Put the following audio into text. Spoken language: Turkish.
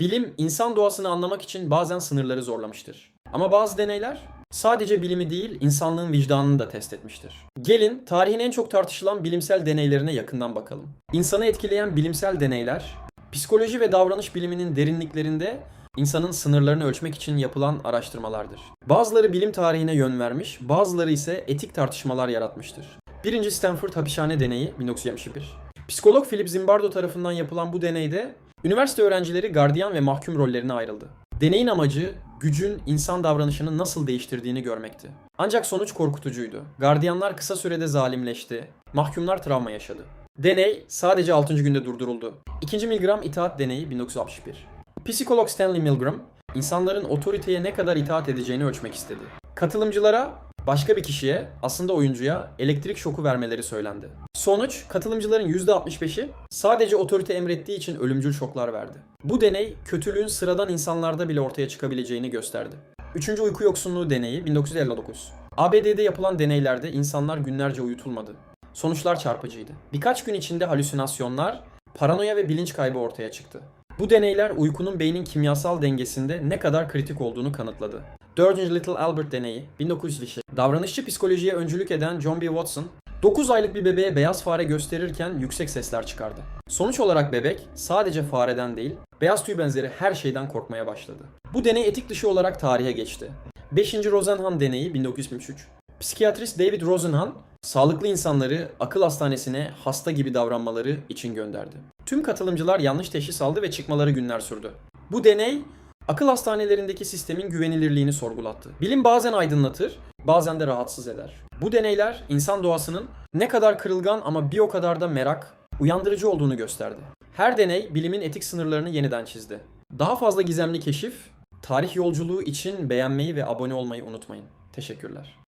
Bilim insan doğasını anlamak için bazen sınırları zorlamıştır. Ama bazı deneyler sadece bilimi değil insanlığın vicdanını da test etmiştir. Gelin tarihin en çok tartışılan bilimsel deneylerine yakından bakalım. İnsanı etkileyen bilimsel deneyler psikoloji ve davranış biliminin derinliklerinde insanın sınırlarını ölçmek için yapılan araştırmalardır. Bazıları bilim tarihine yön vermiş, bazıları ise etik tartışmalar yaratmıştır. Birinci Stanford Hapishane Deneyi 1971. Psikolog Philip Zimbardo tarafından yapılan bu deneyde üniversite öğrencileri gardiyan ve mahkum rollerine ayrıldı. Deneyin amacı gücün insan davranışını nasıl değiştirdiğini görmekti. Ancak sonuç korkutucuydu. Gardiyanlar kısa sürede zalimleşti, mahkumlar travma yaşadı. Deney sadece 6. günde durduruldu. 2. Milgram itaat deneyi 1961. Psikolog Stanley Milgram, insanların otoriteye ne kadar itaat edeceğini ölçmek istedi. Katılımcılara başka bir kişiye, aslında oyuncuya elektrik şoku vermeleri söylendi. Sonuç, katılımcıların %65'i sadece otorite emrettiği için ölümcül şoklar verdi. Bu deney, kötülüğün sıradan insanlarda bile ortaya çıkabileceğini gösterdi. Üçüncü uyku yoksunluğu deneyi 1959. ABD'de yapılan deneylerde insanlar günlerce uyutulmadı. Sonuçlar çarpıcıydı. Birkaç gün içinde halüsinasyonlar, paranoya ve bilinç kaybı ortaya çıktı. Bu deneyler uykunun beynin kimyasal dengesinde ne kadar kritik olduğunu kanıtladı. 4. Little Albert deneyi 1902. Davranışçı psikolojiye öncülük eden John B. Watson 9 aylık bir bebeğe beyaz fare gösterirken yüksek sesler çıkardı. Sonuç olarak bebek sadece fareden değil, beyaz tüy benzeri her şeyden korkmaya başladı. Bu deney etik dışı olarak tarihe geçti. 5. Rosenhan deneyi 1973. Psikiyatrist David Rosenhan, sağlıklı insanları akıl hastanesine hasta gibi davranmaları için gönderdi. Tüm katılımcılar yanlış teşhis aldı ve çıkmaları günler sürdü. Bu deney akıl hastanelerindeki sistemin güvenilirliğini sorgulattı. Bilim bazen aydınlatır, bazen de rahatsız eder. Bu deneyler insan doğasının ne kadar kırılgan ama bir o kadar da merak, uyandırıcı olduğunu gösterdi. Her deney bilimin etik sınırlarını yeniden çizdi. Daha fazla gizemli keşif, tarih yolculuğu için beğenmeyi ve abone olmayı unutmayın. Teşekkürler.